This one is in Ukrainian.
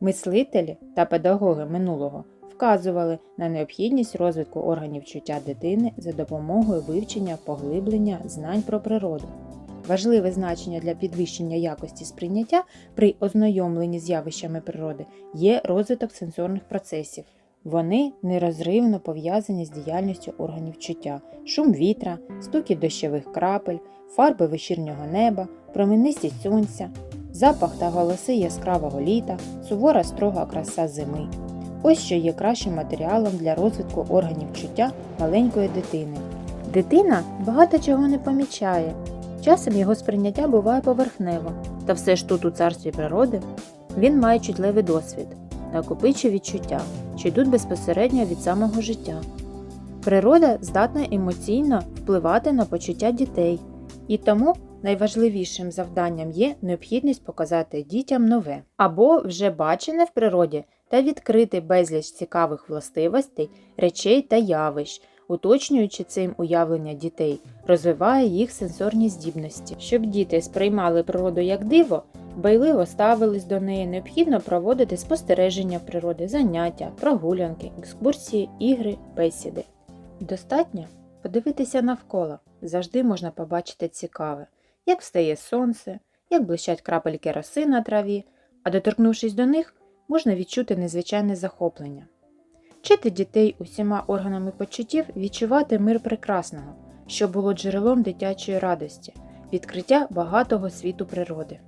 Мислителі та педагоги минулого вказували на необхідність розвитку органів чуття дитини за допомогою вивчення поглиблення знань про природу. Важливе значення для підвищення якості сприйняття при ознайомленні з явищами природи є розвиток сенсорних процесів. Вони нерозривно пов'язані з діяльністю органів чуття, шум вітра, стукіт дощових крапель, фарби вечірнього неба, променистість сонця, запах та голоси яскравого літа, сувора строга краса зими. Ось що є кращим матеріалом для розвитку органів чуття маленької дитини. Дитина багато чого не помічає. Часом його сприйняття буває поверхнево, та все ж тут у царстві природи він має чутливий досвід, накопичує відчуття, що йдуть безпосередньо від самого життя. Природа здатна емоційно впливати на почуття дітей, і тому найважливішим завданням є необхідність показати дітям нове або вже бачене в природі та відкрити безліч цікавих властивостей, речей та явищ, уточнюючи цим уявлення дітей, розвиває їх сенсорні здібності. Щоб діти сприймали природу як диво, байливо ставились до неї, необхідно проводити спостереження природи, заняття, прогулянки, екскурсії, ігри, бесіди. Достатньо подивитися навколо, завжди можна побачити цікаве, як встає сонце, як блищать крапельки роси на траві, а доторкнувшись до них, можна відчути незвичайне захоплення. Вчити дітей усіма органами почуттів відчувати мир прекрасного, що було джерелом дитячої радості, відкриття багатого світу природи.